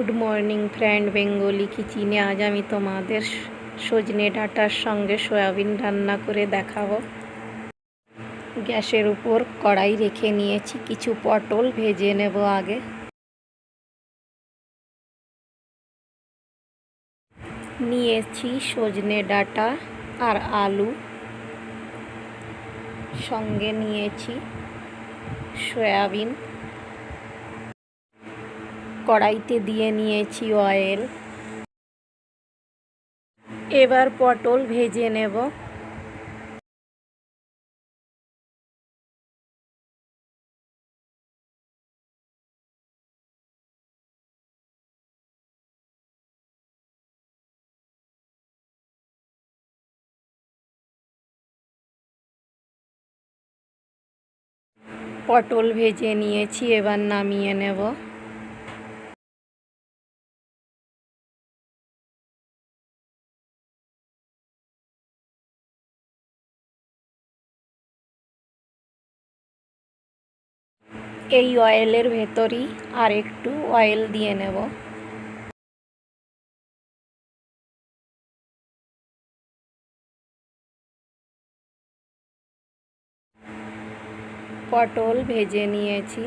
Good morning friend Bengali কিচিনে আজ আমি তোমাদের সজনে ডাঁটার সঙ্গে সয়াবিন রান্না করে দেখাবো। গ্যাসের উপর কড়াই রেখে নিয়েছি কিছু পটল, ভেজে নেব আগে। নিয়েছি সজনে ডাঁটা আর আলু। সঙ্গে নিয়েছি সয়াবিন। কড়াইতে দিয়ে নিয়েছি অয়েল এবার পটল ভেজে নেব। পটল ভেজে নিয়েছি এবার নামিয়ে নেব। এই অয়েলের ভেতরই আর একটু অয়েল দিয়ে নেব। পটল ভেজে নিয়েছি।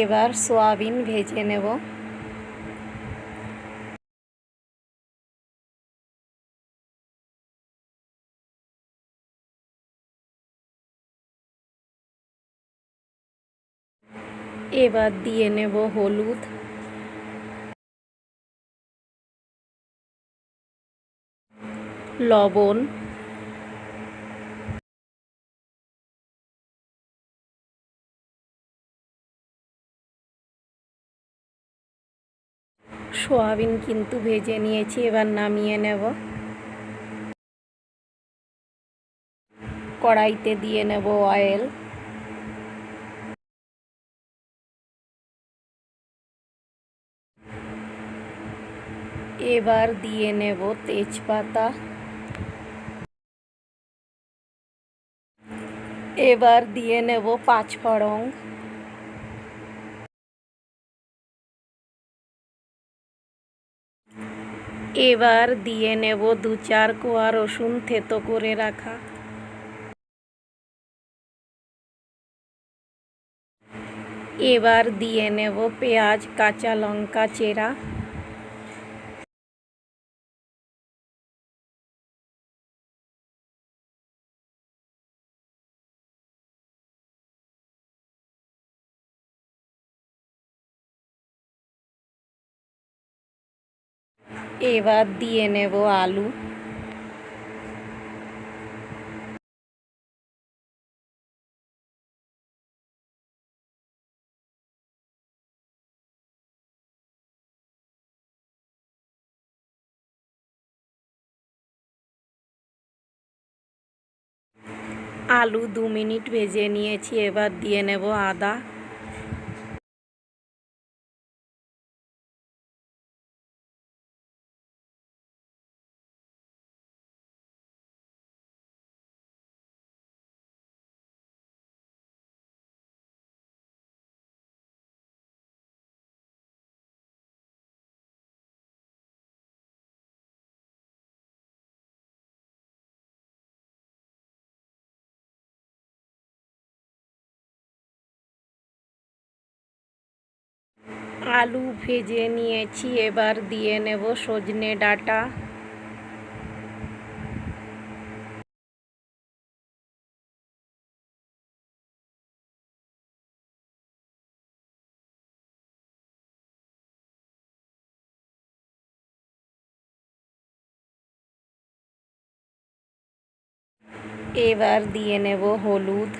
এবার সোয়াবিন ভেজে নেব। এবার দিয়ে নেব হলুদ। লবণ। সোয়াবিন কিন্তু ভেজে নিয়েছি, এবার নামিয়ে নেব। কড়াইতে দিয়ে নেব অয়েল এবার দিয়ে নেব তেজপাতা। এবার দিয়ে নেব পাঁচফড়ং এবার দিয়ে নেব দু চার কোয়া রসুন থেতো করে রাখা। এবার দিয়ে নেব পেঁয়াজ, কাঁচা লঙ্কা, চেরা। এবার দিয়ে নেব আলু। আলু দু মিনিট ভেজে নিয়েছি এবার দিয়ে নেব আদা। আলু ভেজে নিয়েছি এবার দিয়ে নেব সজনে ডাটা। এবার দিয়ে নেব হলুদ।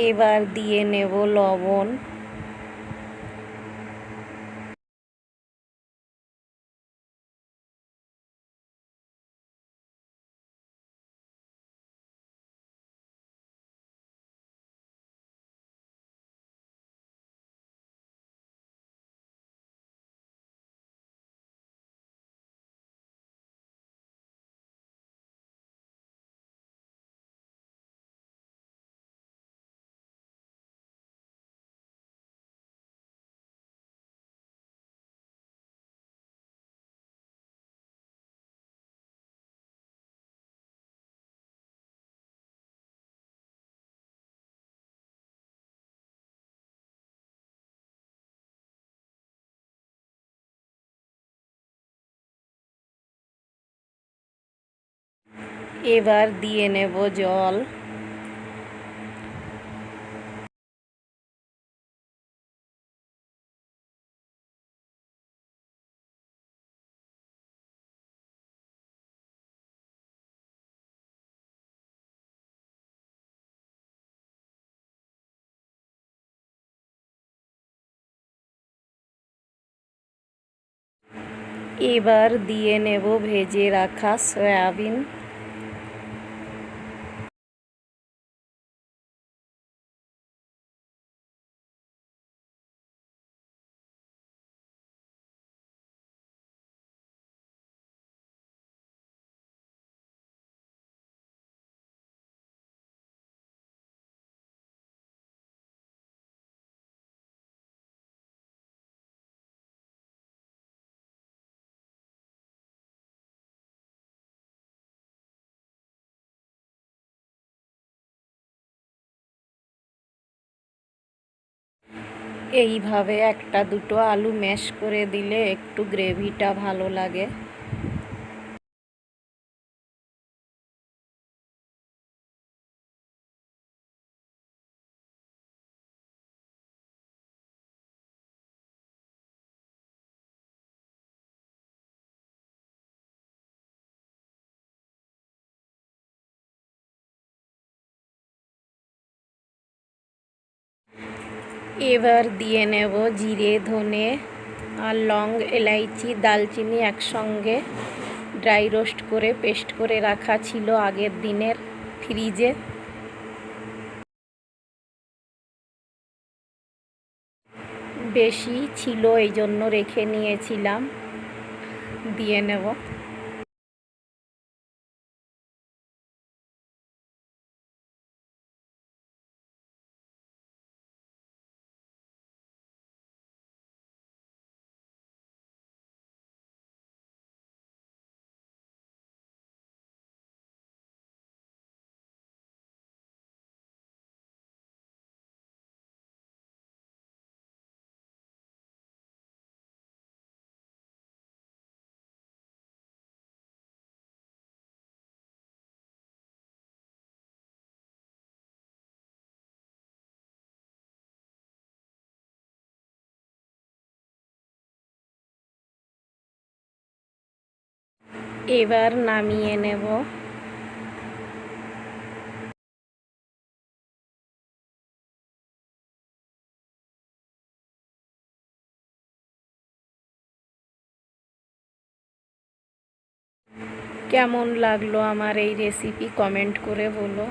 এবার দিয়ে নেব লবণ। এবার দিয়ে নেব জল। এবার দিয়ে নেব ভেজে রাখা সয়াবিন। এইভাবে একটা দুটো আলু ম্যাশ করে দিলে একটু গ্রেভিটা ভালো লাগে। এবার দিয়ে নেব জিরে, ধনে আর লং এলাইচি, দালচিনি একসঙ্গে ড্রাই রোস্ট করে পেস্ট করে রাখা ছিল আগের দিনের ফ্রিজে বেশি ছিল এই জন্য রেখে নিয়েছিলাম। দিয়ে নেব। এবার নামিয়ে নেব। কেমন লাগল আমার এই রেসিপি কমেন্ট করে বলো।